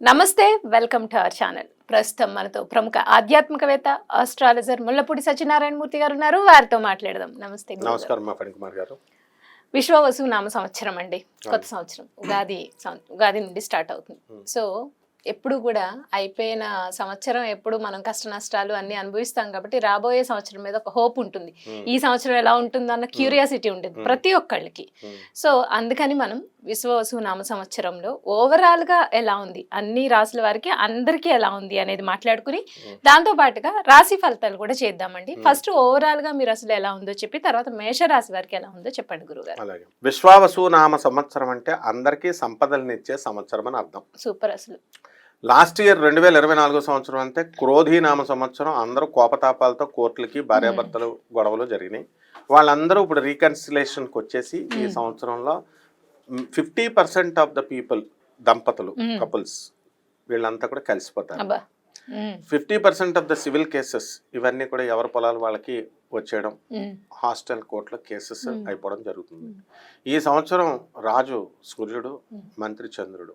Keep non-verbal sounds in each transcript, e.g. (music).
నమస్తే welcome to our channel. ప్రస్తుతం మనతో ప్రముఖ ఆధ్యాత్మికవేత్త ఆస్ట్రాలజర్ ముల్లపూడి సత్యనారాయణ మూర్తి గారు ఉన్నారు. వారితో మాట్లాడదాం. నమస్తే. నమస్కారం కుమార్ గారు. విశ్వవసు నామ సంవత్సరం అండి. కొత్త సంవత్సరం. ఉగాది ఉగాది నుండి స్టార్ట్ అవుతుంది. సో ఎప్పుడు కూడా అయిపోయిన సంవత్సరం ఎప్పుడు మనం కష్ట నష్టాలు అన్ని అనుభవిస్తాం కాబట్టి రాబోయే సంవత్సరం మీద ఒక హోప్ ఉంటుంది. ఈ సంవత్సరం ఎలా ఉంటుంది అన్న క్యూరియాసిటీ ఉంటుంది. ప్రతి ఒక్కళ్ళకి. సో అందుకని మనం విశ్వవసు నామ సంవత్సరంలో ఓవరాల్గా ఎలా ఉంది? అన్ని రాసుల వారికి అందరికీ ఎలా ఉంది అనేది మాట్లాడుకుని. దాంతో పాటుగా రాశి ఫలితాలు కూడా చేద్దామండి. ఫస్ట్ ఓవరాల్గా మీరు అసలు ఎలా ఉందో చెప్పి తర్వాత మేష రాశి వారికి ఎలా ఉందో చెప్పండి గురుగారు. అలాగే. విశ్వావసు నామ సంవత్సరం అంటే అందరికీ సంపదలనిచ్చే సంవత్సరం అని అర్థం. సూపర్ అసలు. లాస్ట్ ఇయర్ రెండు వేల ఇరవై నాలుగో సంవత్సరం అంటే క్రోధి నామ సంవత్సరం అందరూ కోపతాపాలతో కోర్టులకి భార్యాభర్తలు గొడవలు జరిగినాయి. వాళ్ళందరూ ఇప్పుడు రీకన్సిలేషన్కి వచ్చేసి ఈ. సంవత్సరంలో fifty percent of the people దంపతులు. కపుల్స్ వీళ్ళంతా కూడా కలిసిపోతారు fifty percent of the civil cases ఇవన్నీ కూడా ఎవరి పొలాలు వాళ్ళకి వచ్చేయడం హాస్టల్ కోర్టులో కేసెస్. అయిపోవడం జరుగుతుంది. ఈ సంవత్సరం రాజు సూర్యుడు. మంత్రి చంద్రుడు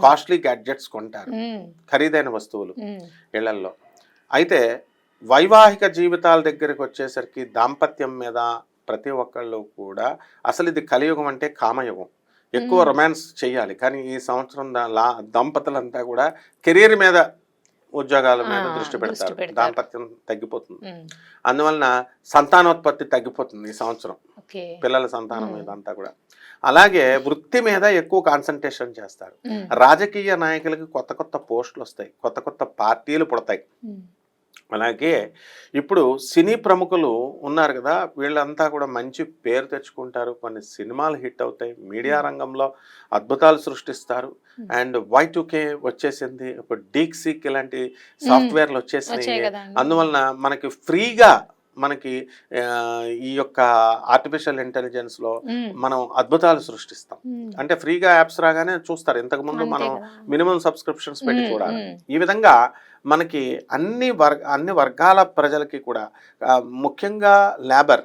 కాస్ట్లీ గ్యాడ్జెట్స్ కొంటారు. ఖరీదైన వస్తువులు ఇళ్ళల్లో. అయితే వైవాహిక జీవితాల దగ్గరికి వచ్చేసరికి దాంపత్యం మీద ప్రతి ఒక్కళ్ళు కూడా అసలు ఇది కలియుగం అంటే కామయుగం. ఎక్కువ. రొమాన్స్ చేయాలి. కానీ ఈ సంవత్సరం లా- దంపతులంతా కూడా కెరీర్ మీద ఉద్యోగాల మీద దృష్టి పెడతారు. దాంపత్యం తగ్గిపోతుంది. అందువలన సంతానోత్పత్తి తగ్గిపోతుంది ఈ సంవత్సరం. పిల్లల సంతానం. మీద అంతా కూడా. అలాగే వృత్తి మీద ఎక్కువ కాన్సన్ట్రేషన్ చేస్తారు. రాజకీయ నాయకులకి కొత్త కొత్త పోస్టులు వస్తాయి. కొత్త కొత్త పార్టీలు పుడతాయి. అలాగే ఇప్పుడు సినీ ప్రముఖులు ఉన్నారు కదా వీళ్ళంతా కూడా మంచి పేరు తెచ్చుకుంటారు. కొన్ని సినిమాలు హిట్ అవుతాయి. మీడియా రంగంలో అద్భుతాలు సృష్టిస్తారు. అండ్ వై కే వచ్చేసింది. ఇప్పుడు డీక్సీక్ ఇలాంటి సాఫ్ట్వేర్లు వచ్చేసినాయి. అందువలన మనకి ఫ్రీగా మనకి ఈ యొక్క ఆర్టిఫిషియల్ ఇంటెలిజెన్స్లో మనం అద్భుతాలు సృష్టిస్తాం. అంటే ఫ్రీగా యాప్స్ రాగానే చూస్తారు. ఇంతకు ముందు అంతే మనం. మినిమం సబ్స్క్రిప్షన్స్ పెట్టి చూడాలి. ఈ విధంగా మనకి అన్ని వర్గ అన్ని వర్గాల ప్రజలకి కూడా ముఖ్యంగా లేబర్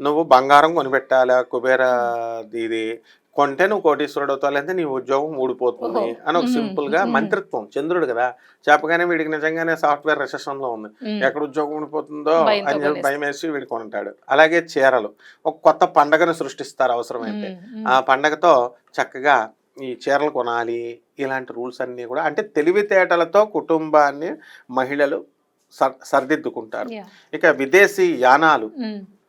నువ్వు బంగారం కొనిపెట్టాలా? కుబేర ఇది కొంటే నువ్వు కోటీశ్వరుడు అవుతావు లేదంటే నీ ఉద్యోగం ఊడిపోతుంది. అని ఒక. సింపుల్గా. మంత్రిత్వం. చంద్రుడు కదా చెప్పగానే వీడికి నిజంగానే సాఫ్ట్వేర్ రెసెషన్లో ఉంది ఎక్కడ ఉద్యోగం ఊడిపోతుందో అని చెప్పి. భయం వేసి వీడు కొంటాడు అలాగే చీరలు. ఒక కొత్త పండగను సృష్టిస్తారు అవసరమైతే. ఆ పండగతో చక్కగా ఈ చీరలు కొనాలి ఇలాంటి రూల్స్ అన్నీ కూడా అంటే తెలివితేటలతో కుటుంబాన్ని మహిళలు సర్ సరిదిద్దుకుంటారు. ఇక విదేశీ యానాలు.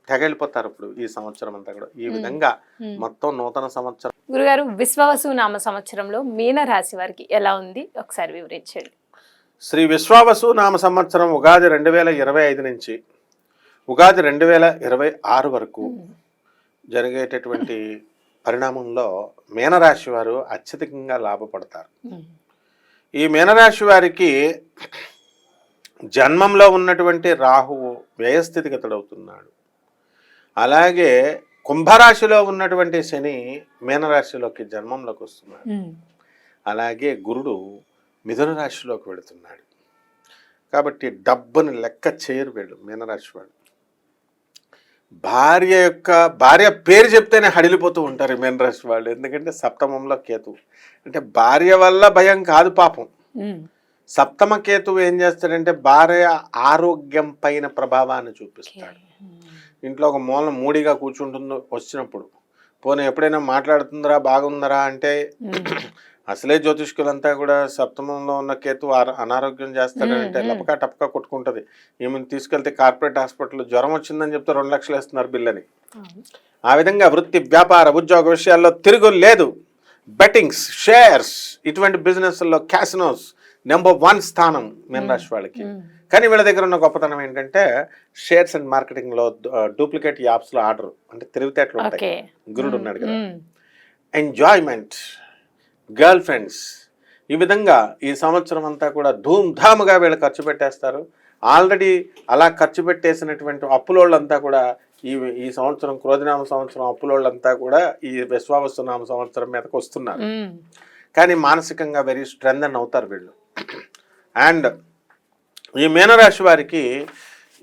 తెగలిపోతారు ఇప్పుడు ఈ సంవత్సరం అంతా కూడా. ఈ. విధంగా. మొత్తం నూతన సంవత్సరం. గురుగారు విశ్వవసు నామ సంవత్సరంలో మీన రాశి వారికి ఎలా ఉంది? ఒకసారి వివరించండి. శ్రీ విశ్వావసు నామ సంవత్సరం ఉగాది రెండు వేల ఇరవై ఐదు నుంచి ఉగాది రెండు వేల ఇరవై ఆరు వరకు జరిగేటటువంటి పరిణామంలో మీనరాశి వారు అత్యధికంగా లాభపడతారు. ఈ మీనరాశి వారికి జన్మంలో ఉన్నటువంటి రాహువు వ్యయస్థితిగతుడవుతున్నాడు. అలాగే కుంభరాశిలో ఉన్నటువంటి శని మీనరాశిలోకి జన్మంలోకి వస్తున్నాడు. అలాగే గురుడు మిథున రాశిలోకి వెళుతున్నాడు. కాబట్టి డబ్బుని లెక్క చేయరు వీళ్ళు మీనరాశి వాళ్ళు. భార్య యొక్క భార్య పేరు చెప్తేనే హడిలిపోతూ ఉంటారు మీనరాశి వాళ్ళు. ఎందుకంటే సప్తమంలో కేతు అంటే భార్య వల్ల భయం కాదు పాపం. సప్తమ కేతువు ఏం చేస్తాడంటే భార్య ఆరోగ్యం పైన ప్రభావాన్ని చూపిస్తాడు. ఇంట్లో ఒక మూల మూడిగా కూర్చుంటుందో వచ్చినప్పుడు పోనీ ఎప్పుడైనా మాట్లాడుతుందరా బాగుందరా అంటే అసలే జ్యోతిష్కులంతా కూడా సప్తమంలో ఉన్న కేతు అనారోగ్యం చేస్తాడంటే. లపకా టపకా కొట్టుకుంటది. ఈమెను తీసుకెళ్తే కార్పొరేట్ హాస్పిటల్ జ్వరం వచ్చిందని చెప్తే రెండు లక్షలు వేస్తున్నారు బిల్లని. ఆ విధంగా వృత్తి వ్యాపార ఉద్యోగ విషయాల్లో తిరుగు లేదు. బెట్టింగ్స్ షేర్స్ ఇటువంటి బిజినెస్లో క్యాసినోస్ నెంబర్ వన్ స్థానం మీనరాశి వాళ్ళకి. కానీ వీళ్ళ దగ్గర ఉన్న గొప్పతనం ఏంటంటే షేర్స్ అండ్ మార్కెటింగ్లో డూప్లికేట్ యాప్స్లో ఆర్డర్ అంటే తెలివితేటలు ఉంటాయి. గురుడు ఉన్నాడు కదా. ఎంజాయ్మెంట్ గర్ల్ ఫ్రెండ్స్ ఈ విధంగా ఈ సంవత్సరం అంతా కూడా ధూమ్ధాముగా వీళ్ళు ఖర్చు పెట్టేస్తారు. ఆల్రెడీ అలా ఖర్చు పెట్టేసినటువంటి అప్పులోళ్ళంతా కూడా ఈ ఈ సంవత్సరం క్రోధినామ సంవత్సరం అప్పులోళ్ళంతా కూడా ఈ విశ్వావస్తునామ సంవత్సరం మీదకి వస్తున్నారు. కానీ మానసికంగా వెరీ స్ట్రెంగ్ అవుతారు వీళ్ళు. అండ్ ఈ మీనరాశి వారికి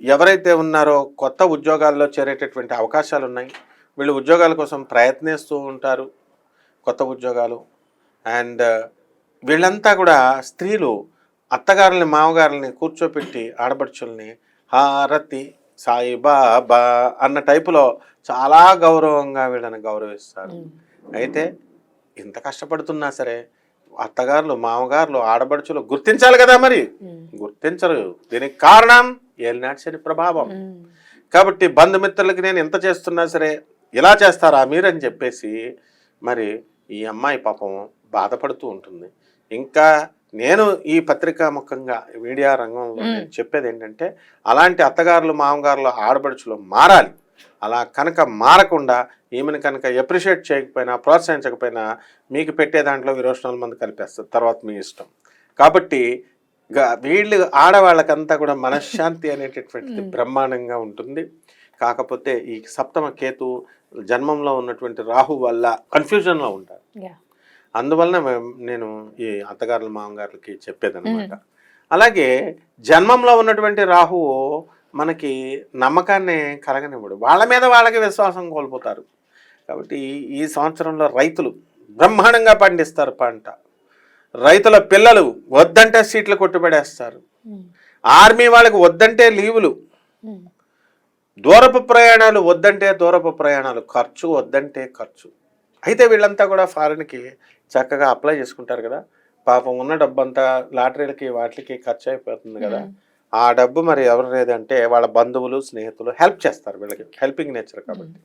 ఎవరైతే ఉన్నారో కొత్త ఉద్యోగాల్లో చేరేటటువంటి అవకాశాలు ఉన్నాయి వీళ్ళు ఉద్యోగాల కోసం ప్రయత్నిస్తూ ఉంటారు కొత్త ఉద్యోగాలు. అండ్ వీళ్ళంతా కూడా స్త్రీలు అత్తగారుల్ని మామగారుల్ని కూర్చోపెట్టి ఆడపడుచుల్ని హారతి సాయిబాబా అన్న టైపులో చాలా గౌరవంగా వీళ్ళని గౌరవిస్తారు. అయితే ఇంత కష్టపడుతున్నా సరే అత్తగారులు మామగారులు ఆడబడుచులు గుర్తించాలి కదా మరి. గుర్తించరు. దీనికి కారణం ఏలినాటి శని ప్రభావం. కాబట్టి బంధుమిత్రులకి నేను ఎంత చేస్తున్నా సరే ఇలా చేస్తారా మీరని చెప్పేసి మరి ఈ అమ్మాయి పాపం బాధపడుతూ ఉంటుంది. ఇంకా నేను ఈ పత్రికా ముఖంగా మీడియా రంగంలో నేను చెప్పేది ఏంటంటే అలాంటి అత్తగారులు మామగారులు ఆడబడుచులు మారాలి. అలా కనుక మారకుండా ఈమెను కనుక ఎప్రిషియేట్ చేయకపోయినా ప్రోత్సహించకపోయినా మీకు పెట్టే దాంట్లో విరోచనాల మంది కలిపేస్తారు తర్వాత మీ ఇష్టం. కాబట్టి వీళ్ళు ఆడవాళ్ళకంతా కూడా మనశ్శాంతి అనేటటువంటిది (laughs) బ్రహ్మాండంగా ఉంటుంది. కాకపోతే ఈ సప్తమ కేతు జన్మంలో ఉన్నటువంటి రాహు వల్ల కన్ఫ్యూజన్లో ఉంటారు. అందువలన నేను ఈ అత్తగారుల మామగారులకి చెప్పేదన్నమాట. అలాగే జన్మంలో ఉన్నటువంటి రాహువు మనకి నమ్మకాన్ని కలగనివ్వడు. వాళ్ళ మీద వాళ్ళకి విశ్వాసం కోల్పోతారు. కాబట్టి ఈ- సంవత్సరంలో రైతులు బ్రహ్మాండంగా పండిస్తారు పంట. రైతుల పిల్లలు వద్దంటే సీట్లు కొట్టుబడేస్తారు. ఆర్మీ వాళ్ళకి వద్దంటే లీవులు. దూరపు ప్రయాణాలు వద్దంటే దూరపు ప్రయాణాలు. ఖర్చు వద్దంటే ఖర్చు. అయితే వీళ్ళంతా కూడా ఫారిన్కి చక్కగా అప్లై చేసుకుంటారు కదా. పాపం ఉన్న డబ్బంతా లాటరీలకి వాటికి ఖర్చు అయిపోతుంది కదా. ఆ డబ్బు మరి ఎవరు లేదంటే వాళ్ళ బంధువులు స్నేహితులు హెల్ప్ చేస్తారు వీళ్ళకి. హెల్పింగ్ నేచర్ కాబట్టి.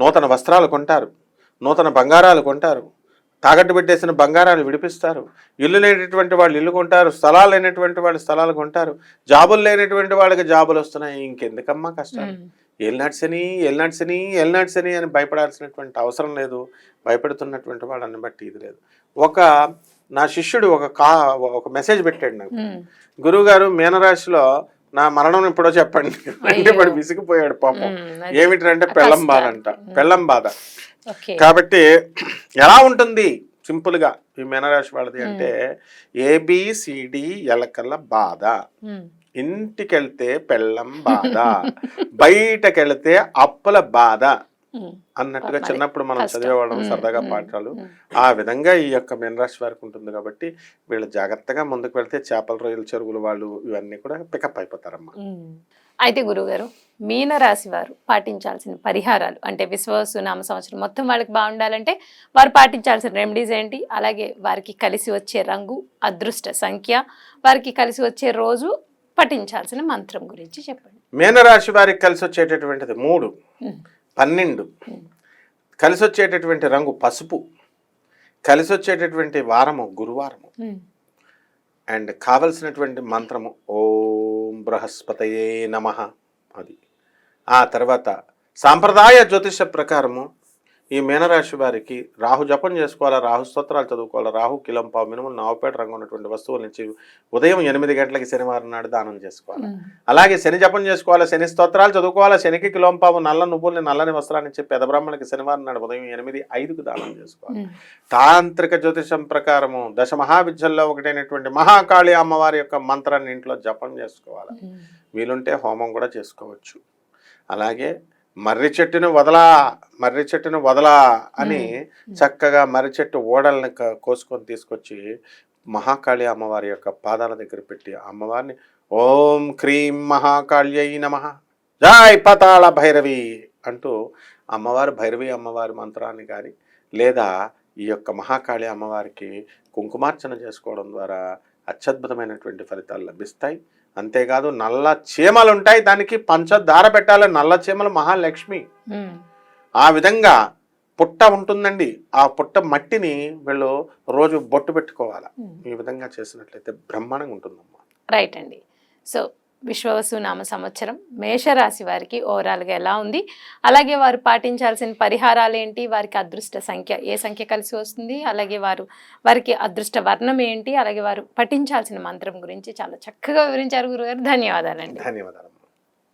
నూతన వస్త్రాలు కొంటారు నూతన బంగారాలు కొంటారు తాకట్టు పెట్టేసిన బంగారాలు విడిపిస్తారు ఇల్లు లేనటువంటి వాళ్ళు ఇల్లు కొంటారు స్థలాలు లేనటువంటి వాళ్ళు స్థలాలు కొంటారు జాబులు లేనటువంటి వాళ్ళకి జాబులు వస్తున్నాయి. ఇంకెందుకమ్మా కష్టాలు ఎల్నాడ్సని ఎల్నాడ్సని ఎల్నాడ్సని అని భయపడాల్సినటువంటి అవసరం లేదు. భయపెడుతున్నటువంటి వాళ్ళని బట్టి ఇది లేదు. ఒక నా శిష్యుడు ఒక కా ఒక మెసేజ్ పెట్టాడు నాకు. గురువుగారు మీనరాశిలో నా మరణం ఎప్పుడో చెప్పండి. అంటే వాడు విసిగిపోయాడు పాపం. ఏమిటంటే పెళ్ళం బాధ అంట. పెళ్ళం బాధ. కాబట్టి ఎలా ఉంటుంది? సింపుల్గా ఈ మీనరాశి వాళ్ళది అంటే ఏబిసిడి ఎలకల బాధ. ఇంటికెళ్తే పెళ్ళం బాధ. బయటకెళ్తే అప్పుల బాధ. అన్నట్టుగా చిన్నప్పుడు మనం. చదివేవాళ్ళం సరదాగా పాఠాలు. ఆ విధంగా ఈ యొక్క మీనరాశి వారికి ఉంటుంది కాబట్టి వీళ్ళు జాగ్రత్తగా ముందుకు వెళ్తే చేపల రొయ్యల చెరువులు వాళ్ళు ఇవన్నీ కూడా పికప్ అయిపోతారమ్మా. అయితే గురుగారు మీనరాశి వారు పాటించాల్సిన పరిహారాలు అంటే విశ్వసునామ సంవత్సరం మొత్తం వాళ్ళకి బాగుండాలంటే వారు పాటించాల్సిన రెమెడీస్ ఏంటి? అలాగే వారికి కలిసి వచ్చే రంగు అదృష్ట సంఖ్య వారికి కలిసి వచ్చే రోజు పఠించాల్సిన మంత్రం గురించి చెప్పండి. మీనరాశి వారికి కలిసి వచ్చేటటువంటిది మూడు. పన్నెండు. కలిసి వచ్చేటటువంటి రంగు పసుపు. కలిసి వచ్చేటటువంటి వారము గురువారము. అండ్ కావలసినటువంటి మంత్రము ఓం బృహస్పతయే నమ అది. ఆ తర్వాత సాంప్రదాయ జ్యోతిష ప్రకారము ఈ మీనరాశి వారికి రాహు జపం చేసుకోవాలా? రాహు స్తోత్రాలు చదువుకోవాలా? రాహు కిలంపావు మినిమం నావుపేట రంగు ఉన్నటువంటి వస్తువుల నుంచి ఉదయం ఎనిమిది గంటలకి శనివారం నాడు దానం చేసుకోవాలి? అలాగే శని జపం చేసుకోవాలి? శని స్తోత్రాలు చదువుకోవాలి? శనికి కిలోంపావు నల్ల నువ్వుల్ని నల్లని వస్త్రాన్ని ఇచ్చి పెద్ద బ్రాహ్మణులకి శనివారం నాడు ఉదయం ఎనిమిది ఐదుకు దానం చేసుకోవాలి? తాంత్రిక జ్యోతిషం ప్రకారము దశ మహావిద్యల్లో ఒకటైనటువంటి మహాకాళి అమ్మవారి యొక్క మంత్రాన్ని ఇంట్లో జపం చేసుకోవాలి? వీలుంటే హోమం కూడా చేసుకోవచ్చు. అలాగే మర్రి చెట్టును వదలా మర్రి చెట్టును వదలా అని చక్కగా మర్రి చెట్టు ఓడల్ని కోసుకొని తీసుకొచ్చి మహాకాళి అమ్మవారి యొక్క పాదాల దగ్గర పెట్టి అమ్మవారిని ఓం క్రీం మహాకాళ్యై నమ. జై పతాళ భైరవి అంటూ అమ్మవారి భైరవి అమ్మవారి మంత్రాన్ని కానీ లేదా ఈ యొక్క మహాకాళి అమ్మవారికి కుంకుమార్చన చేసుకోవడం ద్వారా అత్యద్భుతమైనటువంటి ఫలితాలు లభిస్తాయి. అంతేకాదు నల్ల చీమలు ఉంటాయి దానికి పంచదార పెట్టాలి. నల్ల చీమలు మహాలక్ష్మి. ఆ విధంగా పుట్ట ఉంటుందండి. ఆ పుట్ట మట్టిని వీళ్ళు రోజు బొట్టు పెట్టుకోవాలి. ఈ విధంగా చేసినట్లయితే బ్రహ్మాండంగా ఉంటుందమ్మా. రైట్ అండి. సో విశ్వవసునామ సంవత్సరం మేషరాశి వారికి ఓవరాల్గా ఎలా ఉంది? అలాగే వారు పాటించాల్సిన పరిహారాలు ఏంటి? వారికి అదృష్ట సంఖ్య ఏ సంఖ్య కలిసి వస్తుంది? అలాగే వారు వారికి అదృష్ట వర్ణం ఏంటి? అలాగే వారు పఠించాల్సిన మంత్రం గురించి చాలా చక్కగా వివరించారు గురుగారు. ధన్యవాదాలండి. ధన్యవాదాలు.